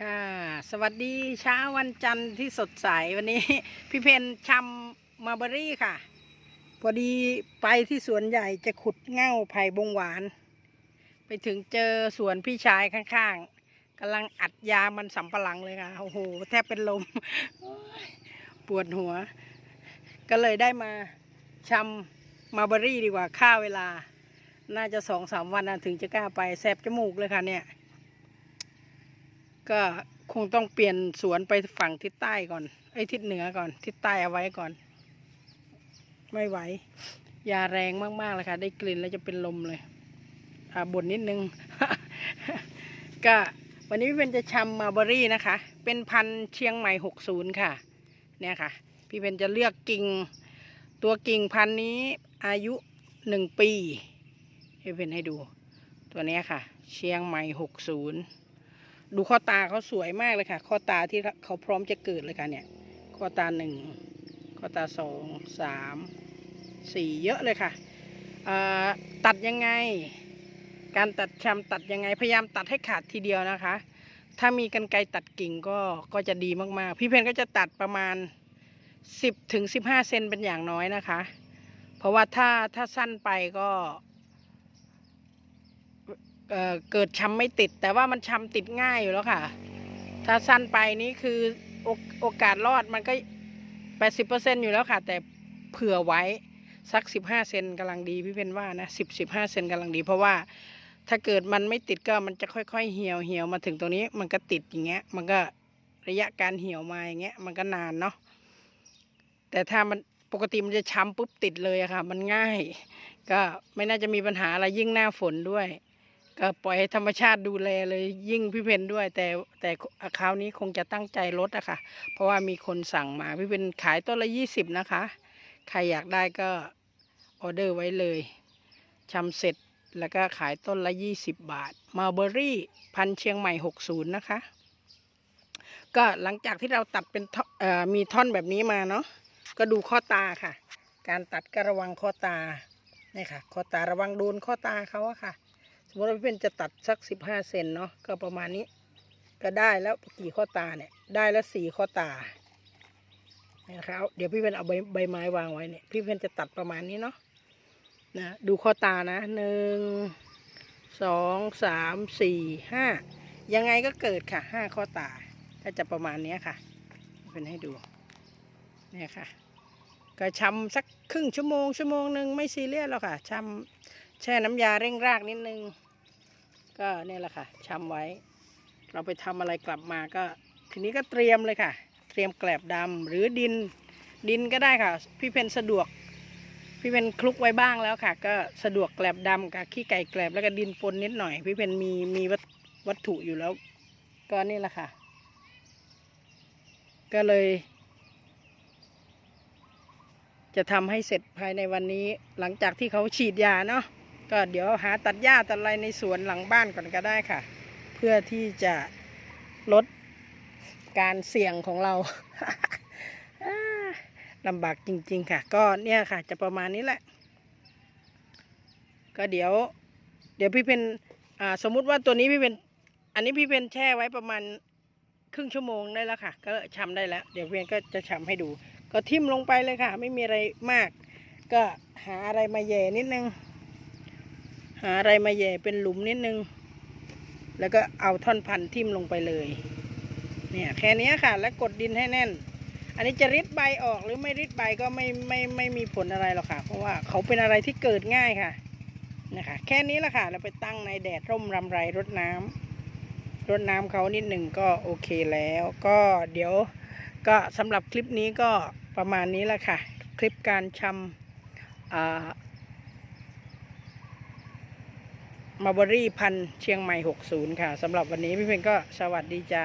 ค่ะ สวัสดีเช้าวันจันทร์ที่สดใสวันนี้ พี่เพนชำมาร์เบอรี่ค่ะ พอดีไปที่สวนใหญ่จะขุดเง่าไผ่บงหวาน ไปถึงเจอสวนพี่ชายข้างๆกำลังอัดยามันสำปะหลังเลยค่ะ โอ้โห แทบเป็นลม ปวดหัว ก็เลยได้มาชำมาร์เบอรี่ดีกว่าค่าเวลา น่าจะสองสามวันนะถึงจะกล้าไปแสบจมูกเลยค่ะเนี่ย ก็คงต้องเปลี่ยนสวนไปฝั่งทิศใต้ก่อน ไอ้ทิศเหนือก่อน ทิศใต้เอาไว้ก่อน ไม่ไหว ยาแรงมากๆเลยค่ะ ได้กลิ่นแล้วจะเป็นลมเลย อ่าบ่นนิดนึง ก็วันนี้พี่เป็นจะชำมาเบอรี่นะคะ เป็นพันเชียงใหม่หกศูนย์ค่ะ เนี่ยค่ะ พี่เป็นจะเลือกกิ่ง ตัวกิ่งพันนี้อายุหนึ่งปี ให้เป็นให้ดู ตัวนี้ค่ะ เชียงใหม่หกศูนย์ ดูข้อตาเขาสวยมากเลยค่ะ ข้อตาที่เขาพร้อมจะเกิดเลยค่ะเนี่ย ข้อตาหนึ่งข้อตาสองสามสี่เยอะเลยค่ะตัดยังไง การตัดชำตัดยังไงพยายามตัดให้ขาดทีเดียวนะคะ ถ้ามีกันไกรตัดกิ่งก็ก็จะดีมากๆ พี่เพนก็จะตัดประมาณสิบถึงสิบห้าเซนเป็นอย่างน้อยนะคะ เพราะว่าถ้าถ้าสั้นไปก็ เเกิดช้ำไม่ติด แต่ว่ามันช้ำติดง่ายอยู่แล้วค่ะ ถ้าสั้นไปนี่คือโอโอกาสรอดมันก็แปดสิบเปอร์เซ็นอยู่แล้วค่ะ แต่เผื่อไว้สักสิบห้าเซนกำลังดีพี่เพนว่านะสิบสิบห้าเซนกำลังดี เพราะว่าถ้าเกิดมันไม่ติดก็มันจะค่อยๆเหี่ยวเหี่ยวมาถึงตรงนี้ มันก็ติดอย่างเงี้ย มันก็ระยะการเหี่ยวมาอย่างเงี้ย มันก็นานเนาะแต่ถ้ามันปกติมันจะช้ำปุ๊บติดเลยอะค่ะ มันง่าย ก็ไม่น่าจะมีปัญหาอะไรยิ่งหน้าฝนด้วย ก็ปล่อยให้ธรรมชาติดูแลเลยยิ่งพี่เพนด้วย แต่แต่คราวนี้คงจะตั้งใจลดอะค่ะ เพราะว่ามีคนสั่งมาพี่เพนขายต้นละยี่สิบนะคะ ใครอยากได้ก็ออเดอร์ไว้เลยชำเสร็จแล้วก็ขายต้นละยี่สิบบาทมาเบอรี่พันเชียงใหม่หกศูนย์นะคะ ก็หลังจากที่เราตัดเป็นมีท่อนแบบนี้มาเนาะก็ดูข้อตาค่ะ การตัดก็ระวังข้อตาเนี่ยค่ะ ข้อตาระวังโดนข้อตาเขาอะค่ะ สมมติว่าพี่เป็นจะตัดสักสิบห้าเซนเนาะก็ประมาณนี้ ก็ได้แล้วกี่ข้อตาเนี่ย ได้แล้วสี่ข้อตาเนี่ยนะครับเดี๋ยวพี่เป็นเอาใบใบไม้วางไว้เนี่ย พี่เป็นจะตัดประมาณนี้เนาะนะดูข้อตานะหนึ่งสองสามสี่ห้ายังไงก็เกิดค่ะห้าข้อตาก็จะประมาณนี้ค่ะ เป็นให้ดูเนี่ยค่ะ ก็ชำสักครึ่งชั่วโมงชั่วโมงหนึ่งไม่ซีเรียสหรอกค่ะชำ แช่น้ำยาเร่งรากนิดนึง ก็เนี่ยแหละค่ะชำไว้ เราไปทำอะไรกลับมาก็ ทีนี้ก็เตรียมเลยค่ะ เตรียมแกลบดำหรือดินดินก็ได้ค่ะ พี่เพนสะดวก พี่เพนคลุกไว้บ้างแล้วค่ะ ก็สะดวกแกลบดำกับขี้ไก่แกลบแล้วก็ดินปนนิดหน่อย พี่เพนมีมีวัตวัตถุอยู่แล้ว ก็นี่แหละค่ะ ก็เลย จะทำให้เสร็จภายในวันนี้ หลังจากที่เขาฉีดยาเนาะ ก็เดี๋ยวหาตัดหญ้าตัดอะไรในสวนหลังบ้านก่อนก็ได้ค่ะ เพื่อที่จะลดการเสี่ยงของเราลำบากจริง ๆ ค่ะ ก็เนี่ยค่ะ จะประมาณนี้แหละ ก็เดี๋ยว เดี๋ยวพี่เป็นอ่าสมมุติว่าตัวนี้พี่เป็น อันนี้พี่เป็นแช่ไว้ประมาณครึ่งชั่วโมงได้แล้วค่ะ ก็ชำได้แล้ว เดี๋ยวพี่เป็นก็จะชำให้ดู ก็ทิ่มลงไปเลยค่ะ ไม่มีอะไรมาก ก็หาอะไรมาแย่นิดนึง หาอะไรมาแย่เป็นหลุมนิดนึง แล้วก็เอาท่อนพันทิ่มลงไปเลย เนี่ยแค่นี้ค่ะ แล้วกดดินให้แน่น อันนี้จะริดใบออกหรือไม่ริดใบก็ไม่ไม่ไม่มีผลอะไรหรอกค่ะ เพราะว่าเขาเป็นอะไรที่เกิดง่ายค่ะ นะคะ แค่นี้ละค่ะ เราไปตั้งในแดดร่มรำไรรดน้ำรดน้ำเขานิดหนึ่งก็โอเคแล้ว ก็เดี๋ยวก็สำหรับคลิปนี้ก็ประมาณนี้ละค่ะ คลิปการชำ มาบอรี่พันธ์เชียงใหม่ 60 ค่ะสำหรับวันนี้พี่เพนก็สวัสดีจ้า